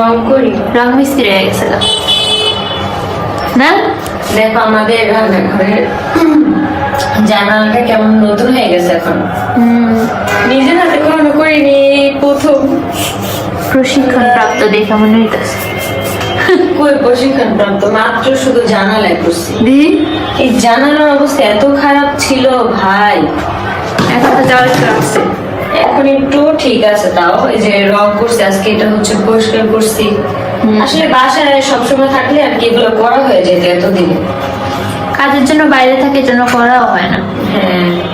রং করি। রং মিস্ত্রি হয়ে গেছে না? দেখো আমাদের রান্নাঘরের জানালাটা কেমন নতুন হয়ে গেছে এখন। নিজের হাতে কখনো করিনি প্রথম। প্রশিক্ষণ প্রাপ্ত দেখে মনে হইতেছে। কই প্রশিক্ষণ প্রাপ্ত মাত্র শুধু জানালায় করছি এই জানালার অবস্থা এত খারাপ ছিল ভাই। এখন তো যাওয়ার এখন একটু ঠিক আছে তাও এই যে রং করছি আজকে এটা হচ্ছে পরিষ্কার করছি। আসলে বাসায় সবসময় থাকলে আর কি এগুলো করা হয়ে যেত এতদিনে। কাজের জন্য বাইরে থাকে জন্য করাও হয় না। হ্যাঁ।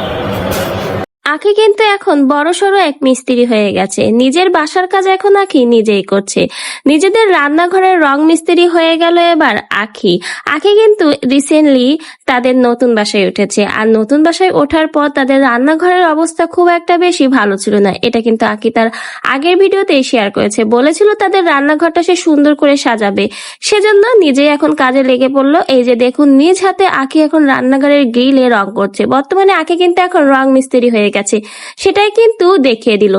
আখি কিন্তু এখন বড়সড় এক মিস্ত্রি হয়ে গেছে। নিজের বাসার কাজ এখন আখি নিজেই করছে। নিজেদের রান্নাঘরের রং মিস্ত্রি হয়ে গেল এবার আখি। আখি কিন্তু রিসেন্টলি তাদের নতুন বাসায় উঠেছে। আর নতুন বাসায় ওঠার পর তাদের রান্নাঘরের অবস্থা খুব একটা বেশি ভালো ছিল না। এটা কিন্তু আখি তার আগের ভিডিওতেই শেয়ার করেছে। বলেছিল তাদের রান্নাঘরটা সে সুন্দর করে সাজাবে। সেজন্য নিজেই এখন কাজে লেগে পড়ল। এই যে দেখুন, নিজ হাতে আখি এখন রান্নাঘরের গ্রিলে রং করছে। বর্তমানে আখি কিন্তু এখন রং মিস্ত্রি হয়ে গেছে। সেটাই কিন্তু দেখিয়ে দিল।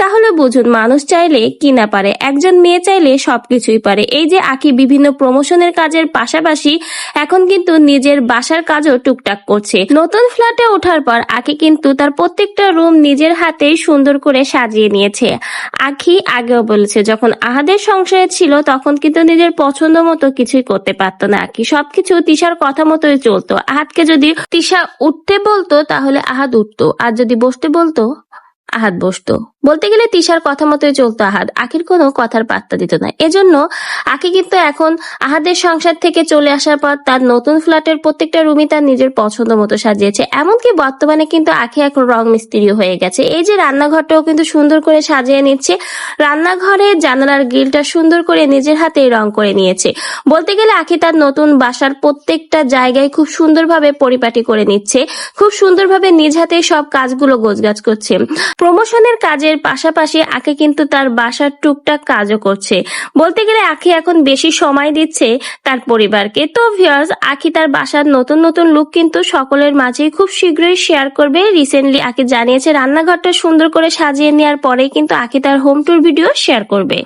তাহলে বুঝুন, মানুষ চাইলে কি না পারে? একজন মেয়ে চাইলে সবকিছুই পারে। এই যে আখি বিভিন্ন প্রমোশনের কাজের পাশাপাশি এখন কিন্তু নিজের বাসার কাজও টুকটাক করছে। নতুন ফ্ল্যাটে ওঠার পর আখি কিন্তু তার প্রত্যেকটা রুম নিজের হাতেই সুন্দর করে সাজিয়ে নিয়েছে। আখি আগেও বলেছে, যখন আহাদের সংসারে ছিল তখন কিন্তু নিজের পছন্দ মতো কিছুই করতে পারতো না আখি সবকিছু তিশার কথা মতোই চলতো। আহাদকে যদি তিশা উঠতে বলতো তাহলে আহাদ উঠতো। আর যদি বসতে বলতো আহাত বসতো। বলতে গেলে তিশার কথা মতোই চলতো আহাদ। আখির কোনো কথার পাত্তা দিত না। এজন্য আখি কিন্তু এখন আহাদের সংসার থেকে চলে আসার পর তার নতুন ফ্ল্যাটের প্রত্যেকটা রুমই তার নিজের পছন্দ মতো সাজিয়েছে। এমনকি বর্তমানে কিন্তু আখি এখন রং মিস্ত্রি হয়ে গেছে। এই যে রান্নাঘরটাও কিন্তু সুন্দর করে সাজিয়ে নিচ্ছে। রান্নাঘরে জানালার গ্রিলটা সুন্দর করে নিজের হাতেই রং করে নিয়েছে। বলতে গেলে আখি তার নতুন বাসার প্রত্যেকটা জায়গায় খুব সুন্দরভাবে পরিপাটি করে নিচ্ছে। খুব সুন্দরভাবে নিজ হাতে সব কাজগুলো গোছগাছ করছে। প্রমোশনের কাজের পাশাপাশি আখি কিন্তু তার বাসার টুকটাক কাজও করছে। বলতে গেলে আখি এখন বেশি সময় দিচ্ছে তার পরিবারকে। তো ভিউয়ার্স আখি তার বাসার নতুন নতুন লুক কিন্তু সকলের মাঝেই খুব শীঘ্রই শেয়ার করবে। রিসেন্টলি আখি জানিয়েছে রান্নাঘরটা সুন্দর করে সাজিয়ে নেওয়ার পরেই কিন্তু আখি তার হোম ট্যুর ভিডিও শেয়ার করবে।